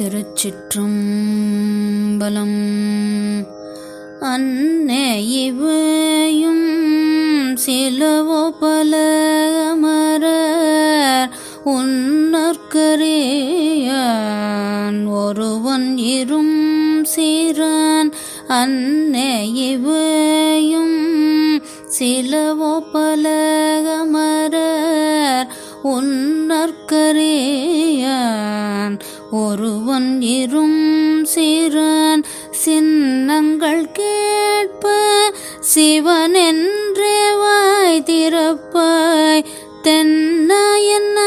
திருச்சிற்றம்பலம். அன்னே இவையும் சிலவோ பல அமரர் உன்னற்கரியான் ஒருவன் இரும் சீரான். அன்னே இவையும் சிலவோ பல அமரர் உன்னற்கரியான் ஒருவன் இரும் சிறன் சின்னங்கள் கேட்ப சிவன் என்றே வாய் திறப்பாய். தென்னாயன்ன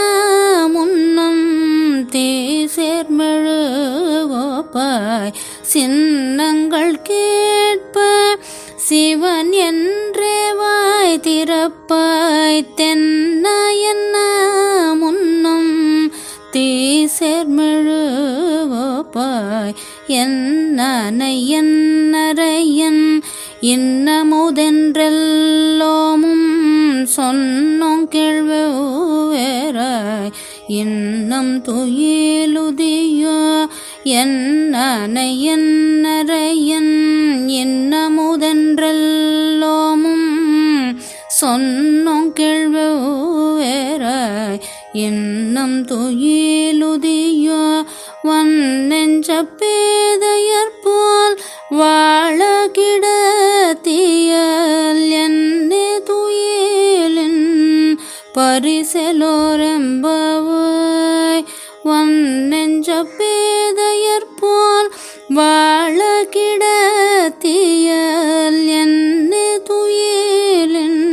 முன்னம் தேசேர்மெழுகோப்பாய் சின்னங்கள் கேட்ப சிவன் என்றே வாய் திறப்பாய். தென் என்னையன்னரையன் இன்னமுதென்றெல்லோமும் சொன்னோம் கேள்வேராய் இன்னம் துயிலுதியோ என்னையன்னரையன் இன்னமுதென்றெல்லோமும் சொன்னோம் கேள்வேராய் இன்னம் துயிலுதியோ வன் நெஞ்ச பேதையர் போல் வாழ கிடத்தியல் என்னே துயிலின் பரிசலோரம்பவாய். வன் நெஞ்ச பேதையர் போல் வாழ கிடத்தியல் என்னே துயிலின்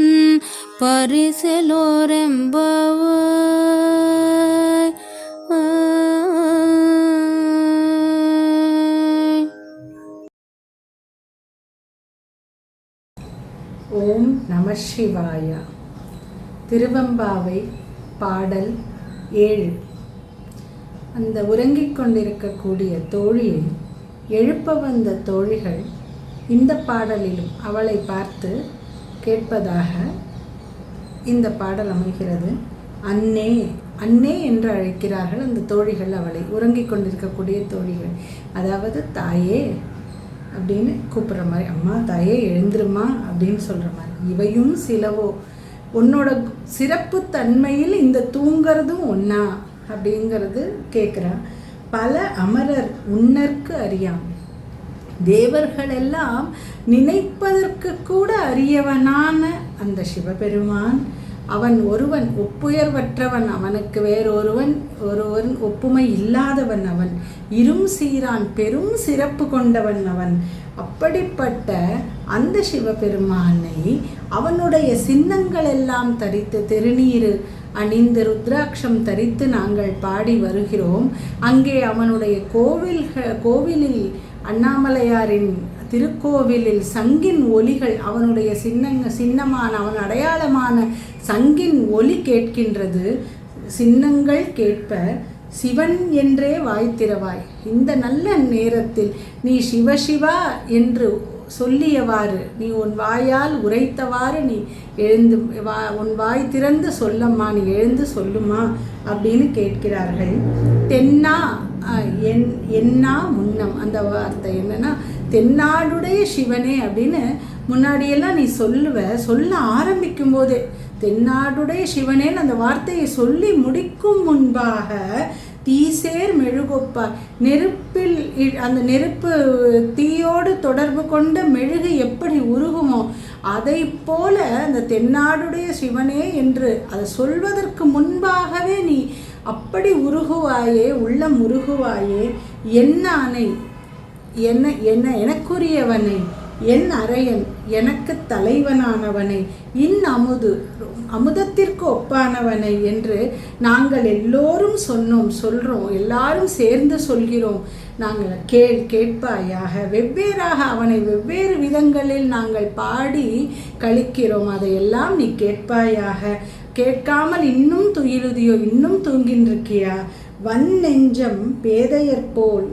பரிசலோரம்பவாய். ஓம் நம சிவாயா. திருவம்பாவை பாடல் ஏழு. அந்த உறங்கிக் கொண்டிருக்கக்கூடிய தோழியை எழுப்ப வந்த தோழிகள் இந்த பாடலிலும் அவளை பார்த்து கேட்பதாக இந்த பாடல் அமைகிறது. அன்னே அன்னே என்று அழைக்கிறார்கள் அந்த தோழிகள் அவளை உறங்கிக் கொண்டிருக்கக்கூடிய தோழிகள். அதாவது தாயே அப்படின்னு கூப்பிடுற மாதிரி அம்மா தாயே எழுந்துருமா? அப்படின்னு சொல்கிற மாதிரி. இவையும் சிலவோ. உன்னோட சிறப்பு தன்மையில் இந்த தூங்கிறதும் ஒன்றா அப்படிங்கிறது கேட்குறா பல அமரர் உன்னற்கு அறியாம். தேவர்களெல்லாம் நினைப்பதற்கு கூட அறியவனான அந்த சிவபெருமான். அவன் ஒருவன் ஒப்புயர்வற்றவன் அவனுக்கு வேறொருவன் ஒரு ஒருவன் ஒப்புமை இல்லாதவன் அவன் இரும் சீரான் பெரும் சிறப்பு கொண்டவன் அவன். அப்படிப்பட்ட அந்த சிவபெருமானை அவனுடைய சின்னங்கள் எல்லாம் தரித்து திருநீர் அணிந்து ருத்ராட்சம் தரித்து நாங்கள் பாடி வருகிறோம். அங்கே அவனுடைய கோவில்கள் கோவிலில் அண்ணாமலையாரின் திருக்கோவிலில் சங்கின் ஒலிகள் அவனுடைய சின்னங்க சின்னமான அவன் அடையாளமான சங்கின் ஒலி கேட்கின்றது. சின்னங்கள் கேட்ப சிவன் என்றே வாய்த்திரவாய் இந்த நல்ல நேரத்தில் நீ சிவசிவா என்று சொல்லியவாறு நீ உன் வாயால் உரைத்தவாறு நீ எழுந்து வா உன் வாய் திறந்து சொல்லம்மா நீ எழுந்து சொல்லுமா? அப்படின்னு கேட்கிறார்கள். தென்னா என் என்னா முன்னம். அந்த வார்த்தை என்னன்னா தென்னாடுடைய சிவனே அப்படின்னு முன்னாடியெல்லாம் நீ சொல்லுவ சொல்ல ஆரம்பிக்கும் போதே தென்னாடுடைய சிவனேன்னு அந்த வார்த்தையை சொல்லி முடிக்கும் முன்பாக தீசேர் மெழுகொப்பா நெருப்பில் அந்த நெருப்பு தீயோடு தொடர்பு கொண்ட மெழுகு எப்படி உருகுமோ அதை போல அந்த தென்னாடுடைய சிவனே என்று அதை சொல்வதற்கு முன்பாகவே நீ அப்படி உருகுவாயே உள்ளம் உருகுவாயே என்ன அணை என்ன என்ன எனக்குரியவனை. என் அரையன் எனக்கு தலைவனானவனை இன் அமுது அமுதத்திற்கு ஒப்பானவனை என்று நாங்கள் எல்லோரும் சொன்னோம் சொல்கிறோம் எல்லாரும் சேர்ந்து சொல்கிறோம். நாங்கள் கேள் கேட்பாயாக. வெவ்வேறாக அவனை வெவ்வேறு விதங்களில் நாங்கள் பாடி கழிக்கிறோம். அதையெல்லாம் நீ கேட்பாயாக. கேட்காமல் இன்னும் துயிலுதியோ இன்னும் தூங்கின்றிருக்கியா? வன் நெஞ்சம் பேதையர் போல்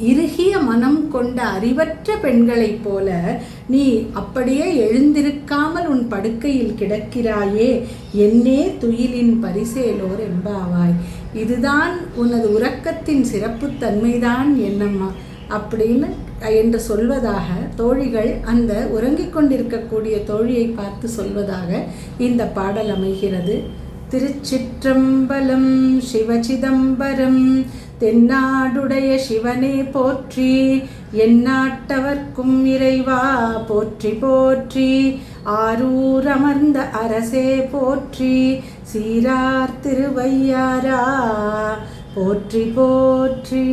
இறுகிய மனம் கொண்ட அறிவற்ற பெண்களைப் போல நீ அப்படியே எழுந்திருக்காமல் உன் படுக்கையில் கிடக்கிறாயே என்னே துயிலின் பரிசேலோர் என்பாவாய். இதுதான் உனது உறக்கத்தின் சிறப்புத்தன்மைதான் என்னம்மா. அப்படின்னு என்று சொல்வதாக தோழிகள் அந்த உறங்கிக் கொண்டிருக்கக்கூடிய தோழியை பார்த்து சொல்வதாக இந்த பாடல் அமைகிறது. திருச்சிற்றம்பலம் சிவசிதம்பரம் தென்னாடுடைய சிவனே போற்றி எந்நாட்டவர்க்கும் இறைவா போற்றி போற்றி. ஆரூர் அமர்ந்த அரசே போற்றி சீரார் திருவையாரா. போற்றி போற்றி.